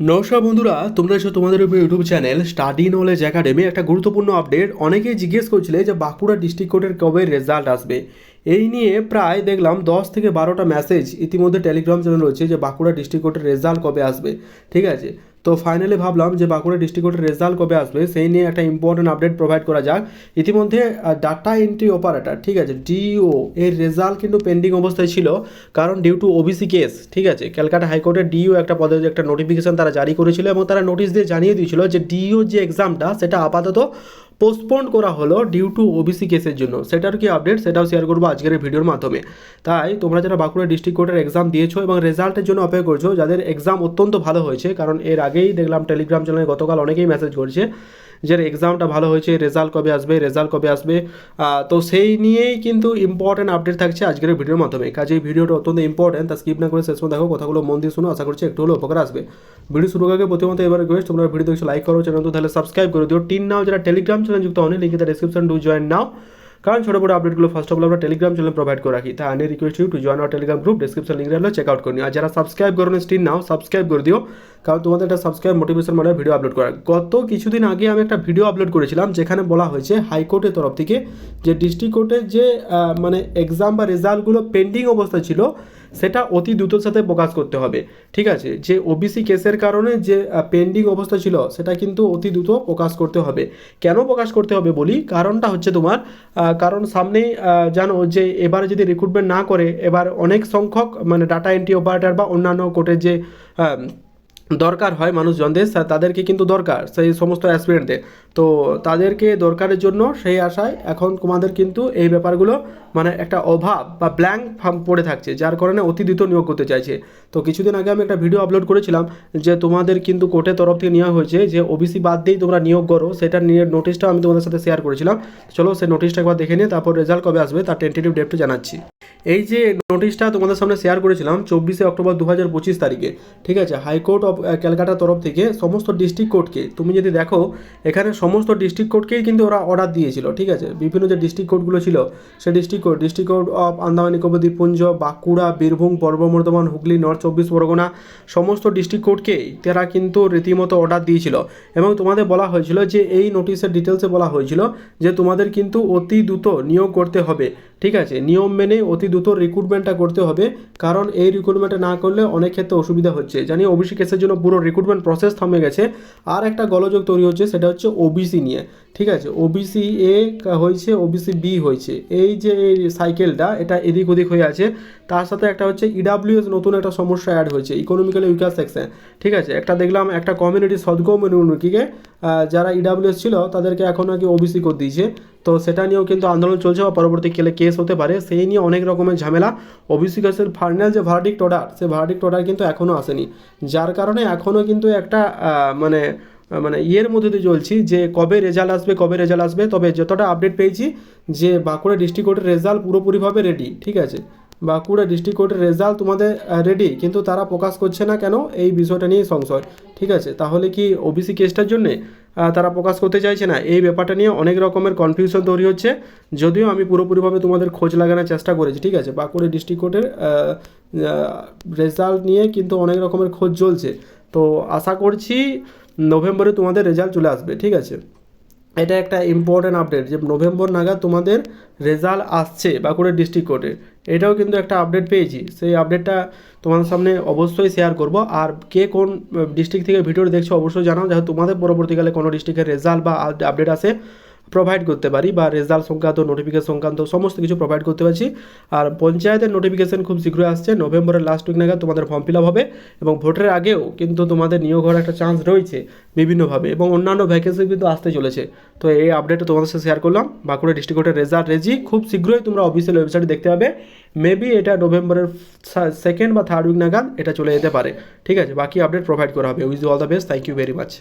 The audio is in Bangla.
নমস্কার বন্ধুরা, তোমরা এসো তোমাদের উপর YouTube channel study knowledge academy. একটা গুরুত্বপূর্ণ আপডেট, অনেকেই জিজ্ঞেস করছিলে যে বাঁকুড়া ডিস্ট্রিক্ট কোর্টের কবে রেজাল্ট আসবে। এই নিয়ে প্রায় দেখলাম দশ থেকে বারোটা মেসেজ ইতিমধ্যে টেলিগ্রাম চ্যানেল রয়েছে যে বাঁকুড়া ডিস্ট্রিক্ট কোর্টের রেজাল্ট কবে আসবে। ঠিক আছে? তো ফাইনালি ভাবলাম যে বাঁকুড়া ডিস্ট্রিক্টের রেজাল্ট কবে আসবে, সেই নিয়ে একটা ইম্পর্টেন্ট আপডেট প্রোভাইড করা যাক। ইতিমধ্যে ডাটা এন্ট্রি অপারেটর ঠিক আছে ডিও এর রেজাল্ট কিন্তু পেন্ডিং অবস্থায় ছিল, কারণ ডিউ টু ওবিসি কেস ঠিক আছে, ক্যালকাটা হাইকোর্টের ডিও একটা পদে একটা নোটিফিকেশন তারা জারি করেছিল এবং তারা নোটিশ দিয়ে জানিয়ে দিয়েছিল যে ডিও যে এক্সামটা সেটা আপাতত পোস্টপোন করা হলো ডিউ টু ওবিসি কেসের জন্য। সেটার কি আপডেট সেটাও শেয়ার করব আজকের ভিডিওর মাধ্যমে। তাই তোমরা যারা বাঁকুড়া ডিস্ট্রিক্ট কোর্টের এক্সাম দিয়েছ এবং রেজাল্টের জন্য অপেক্ষা করছ, যাদের এক্সাম অত্যন্ত ভালো হয়েছে, কারণ এর আগেই দেখলাম টেলিগ্রাম চ্যানেলে গতকাল অনেকেই মেসেজ করছে যে এক্সামটা ভালো হয়েছে রেজাল্ট কবে আসবে রেজাল্ট কবে আসবে তো সেই নিয়েই কিন্তু ইম্পর্টেন্ট আপডেট থাকছে আজকের ভিডিওর মাধ্যমে। কাজে এই ভিডিওটা অত্যন্ত ইম্পর্টেন্ট তা স্কিপ না করে শেষ দেখো, কথাগুলো মন দিয়ে শুনো, আশা করছি একটু হলেও উপকার আসবে। ভিডিও শুরু আগে প্রথমত এবার রিকোয়েস্ট তোমরা ভিডিও দেখছ লাইক করো চ্যানেল তো তাহলে সাবস্ক্রাইব করে দিও। টিন নাও, যারা টেলিগ্রাম চ্যানেল যুক্ত হন লিঙ্কে ডিসক্রিপশন ডু জয়েন নাও কারণ ছোটো বড় আপডেটগুলো ফার্স্ট অফ অল আমরা টেলিগ্রাম চ্যানেল প্রোভাইড করে রাখি। তাই আনে request you to join our Telegram group description link রাখলে চেক আউট করে নিও। আর যারা সাবস্ক্রাইব করো স্টিন নাও সাবস্ক্রাইব করে দিও। কারণ তোমাদের একটা সাবস্ক্রাইব মোটিভেশন মানে ভিডিও আপলোড করা। গত কিছুদিন আগে আমি একটা ভিডিও আপলোড করেছিলাম, যেখানে বলা হয়েছে হাইকোর্টের তরফ থেকে যে ডিস্ট্রিক্ট কোর্টের যে মানে এক্সাম বা রেজাল্টগুলো পেন্ডিং অবস্থা ছিল, সেটা অতি দ্রুতর সাথে প্রকাশ করতে হবে। ঠিক আছে? যে ওবিসি কেসের কারণে যে পেন্ডিং অবস্থা ছিল, সেটা কিন্তু অতি দ্রুত প্রকাশ করতে হবে। কেন প্রকাশ করতে হবে বলি? কারণটা হচ্ছে তোমার কারণ সামনেই জানো যে এবারে যদি রিক্রুটমেন্ট না করে, এবার অনেক সংখ্যক মানে ডাটা এন্ট্রি অপারেটর বা অন্যান্য কোর্টের যে দরকার হয় মানুষজনদের তাদেরকে কিন্তু দরকার, সেই সমস্ত অ্যাসপিরেন্টদের তো তাদেরকে দরকারের জন্য সেই আশায় এখন তোমাদের কিন্তু এই ব্যাপারগুলো মানে একটা অভাব বা ব্ল্যাঙ্ক ফার্ম পড়ে থাকছে, যার কারণে অতি দ্রুত নিয়োগ করতে চাইছে। তো কিছুদিন আগে আমি একটা ভিডিও আপলোড করেছিলাম যে তোমাদের কিন্তু কোর্টের তরফ থেকে নেওয়া হয়েছে যে ওবিসি বাদ দিয়েই তোমরা নিয়োগ করো, সেটা নিয়ে নোটিশটা আমি তোমাদের সাথে শেয়ার করেছিলাম। চলো সেই নোটিশটা একবার দেখে নিয়ে তারপর রেজাল্ট কবে আসবে, তার টেন্টেটিভ ডেটটা জানাচ্ছি। এই যে নোটিশটা তোমাদের সামনে শেয়ার করেছিলাম, চব্বিশে অক্টোবর দু হাজার পঁচিশ তারিখে, ঠিক আছে? হাইকোর্ট অফ ক্যালকাটার তরফ থেকে সমস্ত ডিস্ট্রিক্ট কোর্টকে তুমি যদি দেখো, এখানে সমস্ত ডিস্ট্রিক্ট কোর্টকেই কিন্তু ওরা অর্ডার দিয়েছিল, ঠিক আছে? বিভিন্ন যে ডিস্ট্রিক্ট কোর্টগুলো ছিল, সে district court district court of Andaman Nicobar দ্বীপপুঞ্জ বাঁকুড়া বীরভূম পূর্ব বর্ধমান হুগলি নর্থ চব্বিশ পরগনা সমস্ত ডিস্ট্রিক্ট কোর্টকেই তারা কিন্তু রীতিমতো অর্ডার দিয়েছিল। এবং তোমাদের বলা হয়েছিল যে এই নোটিশের ডিটেলসে বলা হয়েছিল যে তোমাদের কিন্তু অতি দ্রুত নিয়োগ করতে হবে, ঠিক আছে? নিয়ম মেনে অতি দ্রুত রিক্রুটমেন্টটা করতে হবে, কারণ এই রিক্রুটমেন্টটা না করলে অনেক ক্ষেত্রে অসুবিধা হচ্ছে। জানি ওবিসি কেসের জন্য পুরো রিক্রুটমেন্ট প্রসেস থামে গেছে। আর একটা গলযোগ তৈরি হচ্ছে, সেটা হচ্ছে ওবিসি নিয়ে। ঠিক আছে? ওবিসি এ হয়েছে ওবিসি বি হয়েছে। এই যে সাইকেলটা এটা এদিক ওদিক হয়ে আছে। তার সাথে একটা হচ্ছে ইডাব্লিউএস নতুন একটা সমস্যা অ্যাড হয়েছে ইকোনমিক্যালি উইকার সেকশন ঠিক আছে? একটা দেখলাম একটা কমিউনিটি সদ্গমুখীকে যারা ইডাব্লিউএস ছিল, তাদেরকে এখন নাকি ওবিসি করে দিয়েছে। তো সেটা নিয়েও কিন্তু আন্দোলন চলছে বা পরবর্তীকালে কেস হতে পারে। সেই নিয়ে অনেক রকমের ঝামেলা। ওবিসি কেসের ফাইনাল যে ভার্ডিক্ট অর্ডার সে ভার্ডিক্ট অর্ডার কিন্তু এখনও আসেনি। যার কারণে এখনও কিন্তু একটা মানে মানে ইয়ের মধ্যে দিয়ে চলছি যে কবে রেজাল্ট আসবে, কবে রেজাল্ট আসবে। তবে যতটা আপডেট পেয়েছি যে বাঁকুড়া ডিস্ট্রিক্ট কোর্টের রেজাল্ট পুরোপুরিভাবে রেডি ঠিক আছে? বাঁকুড়া ডিস্ট্রিক্ট কোর্টের রেজাল্ট তোমাদের রেডি কিন্তু তারা প্রকাশ করছে না কেন এই বিষয়টা নিয়ে সংশয়। ঠিক আছে? তাহলে কি ওবিসি কেসটার জন্যে তারা প্রকাশ করতে চাইছে না? এই ব্যাপারটা নিয়ে অনেক রকমের কনফিউশন তৈরি হচ্ছে। যদিও আমি পুরোপুরিভাবে তোমাদের খোঁজ লাগানোর চেষ্টা করেছি, ঠিক আছে? বাঁকুড়া ডিস্ট্রিক্ট কোর্টের রেজাল্ট নিয়ে কিন্তু অনেক রকমের খোঁজ চলছে। তো আশা করছি নভেম্বরে তোমাদের রেজাল্ট চলে আসবে, ঠিক আছে? এটা একটা ইম্পর্ট্যান্ট আপডেট যে নভেম্বর নাগাদ তোমাদের রেজাল্ট আসছে বাঁকুড়া ডিস্ট্রিক্ট কোর্টের এটাও কিন্তু একটা আপডেট পেয়েছি। সেই আপডেটটা তোমাদের সামনে অবশ্যই শেয়ার করব। আর কে কোন ডিস্ট্রিক্ট থেকে ভিডিও দেখছ অবশ্যই জানাও। যাতে তোমাদের পরবর্তীকালে কোনো ডিস্ট্রিক্টের রেজাল্ট বা আপডেট আসে প্রোভাইড করতে পারি বা রেজাল্ট সংক্রান্ত নোটিফিকেশন সংক্রান্ত সমস্ত কিছু প্রোভাইড করতে পারছি। আর পঞ্চায়েতের নোটিফিকেশন খুব শীঘ্রই আসছে। নভেম্বরের লাস্ট উইক নাগাদ তোমাদের ফর্ম ফিল হবে এবং ভোটের আগেও কিন্তু তোমাদের নিয়োগ হওয়ার একটা চান্স রয়েছে বিভিন্নভাবে এবং অন্যান্য ভ্যাকেন্সি কিন্তু আসতে চলেছে। তো এই আপডেটটা তোমাদের সাথে শেয়ার করলাম। বাঁকুড়া ডিস্ট্রিক্ট কোর্টের রেজাল্ট রেজি খুব শীঘ্রই তোমরা অফিসিয়াল ওয়েবসাইটে দেখতে পাবে। মেবি এটা নভেম্বরের সেকেন্ড বা থার্ড উইক নাগাদ এটা চলে যেতে পারে। ঠিক আছে, বাকি আপডেট প্রোভাইড করা হবে। Wish all the best thank you very much